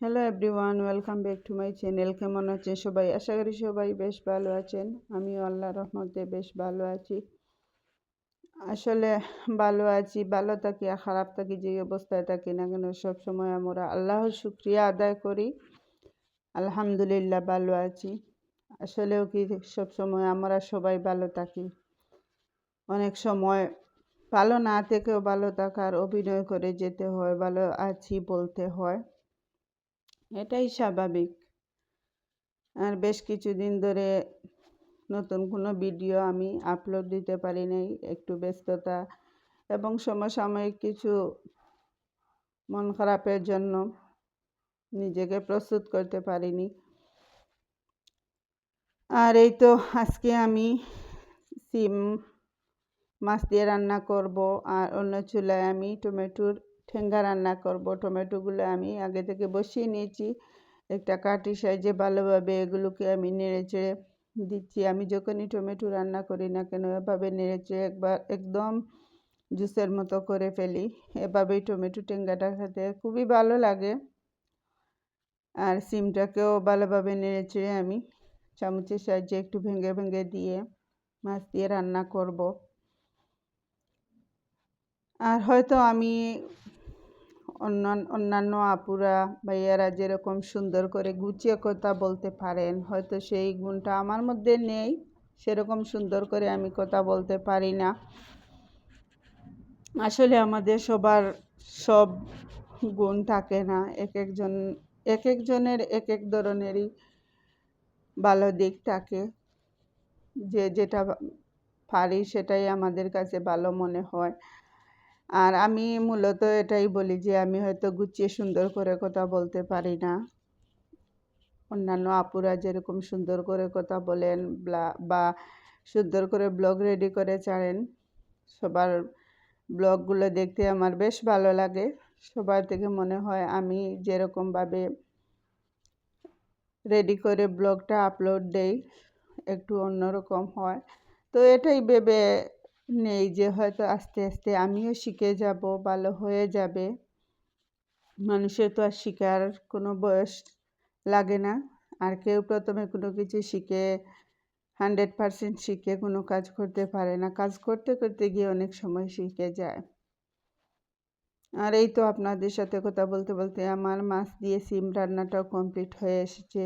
Hello everyone welcome back to my channel কেমন আছে সবাই? আশা করি সবাই বেশ ভালো আছেন। আমিও আল্লাহ রহমতে বেশ ভালো আছি। আসলে ভালো আছি, ভালো থাকি আর খারাপ থাকি, যে অবস্থায় থাকি না কেন সবসময় আমরা আল্লাহর শুক্রিয়া আদায় করি। আলহামদুলিল্লাহ ভালো আছি। আসলেও কি সবসময় আমরা সবাই ভালো থাকি। অনেক সময় ভালো না থেকেও ভালো থাকার অভিনয় করে যেতে হয়, ভালো আছি বলতে হয়। এটাই স্বাভাবিক। আর বেশ কিছুদিন ধরে নতুন কোনো ভিডিও আমি আপলোড দিতে পারি নাই, একটু ব্যস্ততা এবং সমসাময়িক কিছু মন খারাপের জন্য নিজেকে প্রস্তুত করতে পারিনি। আর এই তো আজকে আমি সিম মাছ দিয়ে রান্না করব, আর অন্য চুলায় আমি টমেটোর ঠেঙ্গা রান্না করব। টমেটোগুলো আমি আগে থেকে বসিয়ে নিয়েছি। একটা কাঠি সাইজে ভালোভাবে এগুলোকে আমি নেড়ে চেড়ে দিচ্ছি। আমি যখনই টমেটো রান্না করি না কেন, এভাবে নেড়ে চেড়ে একবার একদম জুসের মতো করে ফেলি। এভাবেই টমেটো টেঙ্গাটা খেতে খুবই ভালো লাগে। আর সিমটাকেও ভালোভাবে নেড়ে চেড়ে আমি চামচের সাহায্যে একটু ভেঙে ভেঙে দিয়ে মাছ দিয়ে রান্না করব। আর হয়তো আমি অন্যান্য আপুরা ভাইয়ারা যেরকম সুন্দর করে গুছিয়ে কথা বলতে পারেন, হয়তো সেই গুণটা আমার মধ্যে নেই, সেরকম সুন্দর করে আমি কথা বলতে পারি না। আসলে আমাদের সবার সব গুণ থাকে না, এক একজন, এক একজনের এক এক ধরনেরই ভালো দিক থাকে। যে যেটা পারি সেটাই আমাদের কাছে ভালো মনে হয়। আর আমি মূলত এটাই বলি যে আমি হয়তো গুছিয়ে সুন্দর করে কথা বলতে পারি না। অন্যান্য আপুরা যেরকম সুন্দর করে কথা বলেন বা সুন্দর করে ব্লগ রেডি করে ছাড়েন, সবার ব্লগগুলো দেখতে আমার বেশ ভালো লাগে। সবার থেকে মনে হয় আমি যেরকমভাবে রেডি করে ব্লগটা আপলোড দেই, একটু অন্যরকম হয়। তো এটাই ভেবে নেই যে হয়তো আস্তে আস্তে আমিও শিখে যাব, ভালো হয়ে যাবে। মানুষের তো আর শিকার কোনো বয়স লাগে না। আর কেউ প্রথমে কোনো কিছু শিখে হান্ড্রেড পারসেন্ট শিখে কোনো কাজ করতে পারে না। কাজ করতে করতে গিয়ে অনেক সময় শিখে যায়। আর এই তো আপনাদের সাথে কথা বলতে বলতে আমার মাছ দিয়ে সিম রান্নাটাও কমপ্লিট হয়ে এসেছে।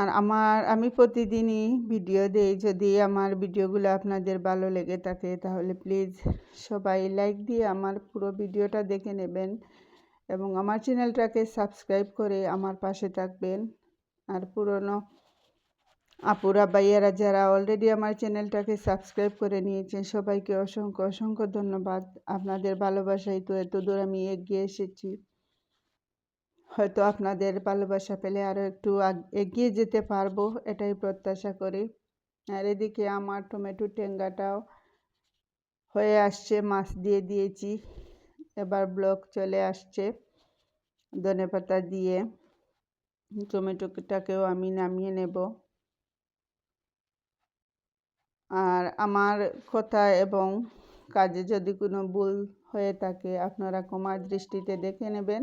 আর আমার, আমি প্রতিদিনই ভিডিও দেই। যদি আমার ভিডিওগুলো আপনাদের ভালো লেগে থাকে, তাহলে প্লিজ সবাই লাইক দিয়ে আমার পুরো ভিডিওটা দেখে নেবেন এবং আমার চ্যানেলটাকে সাবস্ক্রাইব করে আমার পাশে থাকবেন। আর পুরনো আপুরা বাইয়ারা যারা অলরেডি আমার চ্যানেলটাকে সাবস্ক্রাইব করে নিয়েছেন, সবাইকে অসংখ্য অসংখ্য ধন্যবাদ। আপনাদের ভালোবাসায় তো এত দূর আমি এগিয়ে এসেছি। হয়তো আপনাদের ভালোবাসা পেলে আরও একটু এগিয়ে যেতে পারব, এটাই প্রত্যাশা করি। আর এদিকে আমার টমেটো টেঙ্গাটাও হয়ে আসছে, মাছ দিয়ে দিয়েছি। এবার ব্লক চলে আসছে ধনে পাতা দিয়ে। টমেটোটাকেও আমি নামিয়ে নেব। আর আমার কথা এবং কাজে যদি কোনো ভুল হয়ে থাকে, আপনারা কমার দৃষ্টিতে দেখে নেবেন।